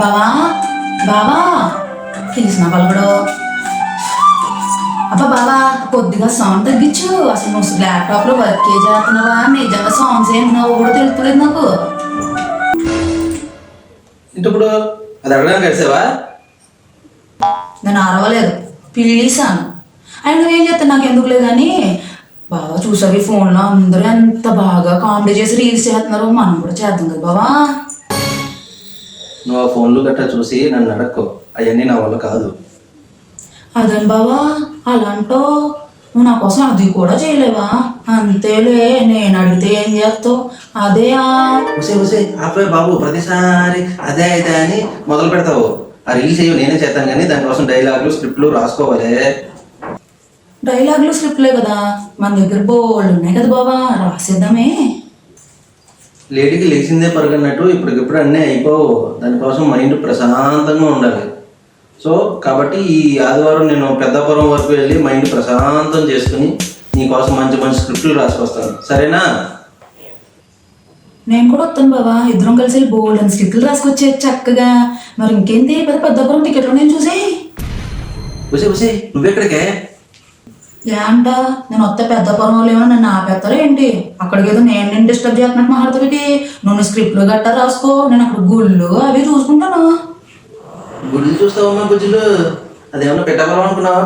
బావా బావా పిలిచిన పలకడు అబ్బా బావా కొద్దిగా సౌండ్ తగ్గించు. అసలు నువ్వు ల్యాప్టాప్లో వర్క్ చేస్తున్నావా? నిజంగా సాంగ్స్ ఏంటున్నావు కూడా తెలుపులేదు నాకు. ఇప్పుడు అది అడగడానికి కలిసావా? నేను అరవలేదు. పిలిచాను ఆయన నువ్వేం చేస్తాను నాకు ఎందుకు లేదు కానీ బాగా చూసావి ఫోన్లో అందరూ ఎంత బాగా కామెడీ చేసి రీల్స్ చేస్తున్నారు? మనం కూడా చేద్దాం కదా బావా. నువ్వు ఆ ఫోన్లు గట్రా చూసి నన్ను అడక్కో. అవన్నీ నా వల్ల కాదు. అదేం బావా? అలాంటో నువ్వు నా కోసం అది కూడా చేయలేవా? అంతేలే నేను అడిగితే ఏం చేస్తావు? అదే ఆ ఉసే ఉసే ఆపే బాబు ప్రతిసారి అదే అయితే అని మొదలు పెడతావు. ఆ రీల్స్ అయ్యో నేనే చేస్తాను కానీ దానికోసం డైలాగులు స్క్రిప్ట్లు రాసుకోవాలి. డైలాగులు స్క్రిప్ట్లే కదా. మన దగ్గర బోల్డ్ ఉన్నాయి కదా బావా రాసేద్దామే. లేడీకి లేచిందే పరుగన్నట్టు ఇప్పటికిప్పుడు అన్నీ అయిపోవు. దానికోసం మైండ్ ప్రశాంతంగా ఉండాలి. సో కాబట్టి ఈ ఆదివారం నేను పెద్దపురం వరకు వెళ్ళి మైండ్ ప్రశాంతం చేసుకుని నీకోసం మంచి మంచి స్క్రిప్ట్లు రాసుకొస్తాను సరేనా? నేను కూడా వస్తాను బావా. ఇద్దరం కలిసి బోల్డ్ అని స్టిక్లు రాసుకొచ్చే చక్కగా. మరి ఇంకేంటి? పెద్ద పెద్దపురం టికెట్లు నేను చూసి ఉసే ఉసే నువ్వెక్కడికే? ఏంట? నేను వస్తే వాళ్ళు ఏమో నన్ను ఆపేస్తారా ఏంటి? అక్కడికి ఏదో నేను నేను డిస్టర్బ్ చేస్తున్నట్టు మాట్లాడుతుంది నువ్వు స్క్రిప్ట్లు గట్టా రాసుకో. నేను అక్కడ గుళ్ళు అవి చూసుకుంటాను? గుడ్లు చూస్తావమ్మా బుజ్జులు. అదేమన్నా పెట్టపురం అనుకున్నావా?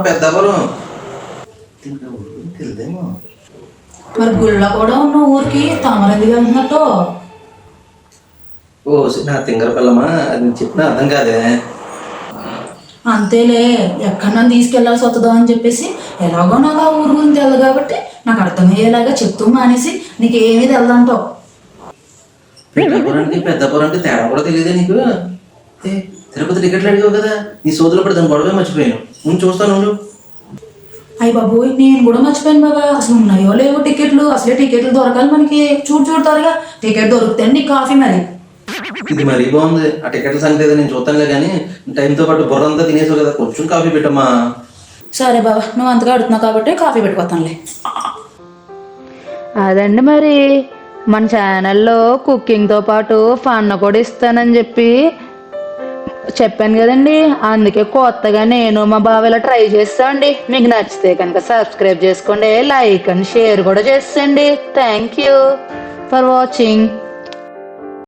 ఊరు తెలిదేమో మరి గుళ్ళ కూడా ఉన్న ఊరికి తమరెందుకు వెళ్తున్నట్టు? ఓ నా తింగర పిల్లమా? అది నేను చెప్పినా అర్థం కాదే. అంతేలే ఎక్కడన్నా తీసుకెళ్ళాల్సి వస్తుందో అని చెప్పేసి ఎలాగో నాకు ఆ ఊరు గురించి తెలియదు కాబట్టి నాకు అర్థమయ్యేలాగా చెప్తూ మానేసి నీకు ఏమీ తెలదంటావు పెద్దపురానికి పెద్దపురానికి తేడా కూడా తెలియదే నీకు? ఏ, తిరుపతి టికెట్లు అడిగావు కదా నీ సోదరులు పడి దాని గొడవే మర్చిపోయాను. నువ్వు చూస్తాను ఉండు. అయ్యి బాబోయ్ నేను కూడా మర్చిపోయాను బాబా అసలు ఉన్నాయో లేవో టికెట్లు? అసలే టికెట్లు దొరకాలి మనకి. చూడు చూడతారుగా టికెట్ దొరికితే నీకు కాఫీ మరి. ఇది మరీ బాగుంది. ఆ టికెట్ల సంగతి నేను చూస్తానులే కానీ టైంతో పాటు బుర్ర అంతా తినేసావు కదా కొంచెం కాఫీ పెట్టమ్మా. సరే బాబా నువ్వు అంతగా అడుగుతున్నావు కాబట్టి కాఫీ పెట్టుకోతానులే అదండి మరి. మన ఛానల్లో కుకింగ్తో పాటు ఫన్న కూడా ఇస్తానని చెప్పి చెప్పాను కదండి. అందుకే కొత్తగా నేను మా బావ ఇలా ట్రై చేస్తామండి మీకు నచ్చితే కనుక సబ్స్క్రైబ్ చేసుకోండి లైక్ అండ్ షేర్ కూడా చేసేయండి థ్యాంక్ యూ ఫర్ వాచింగ్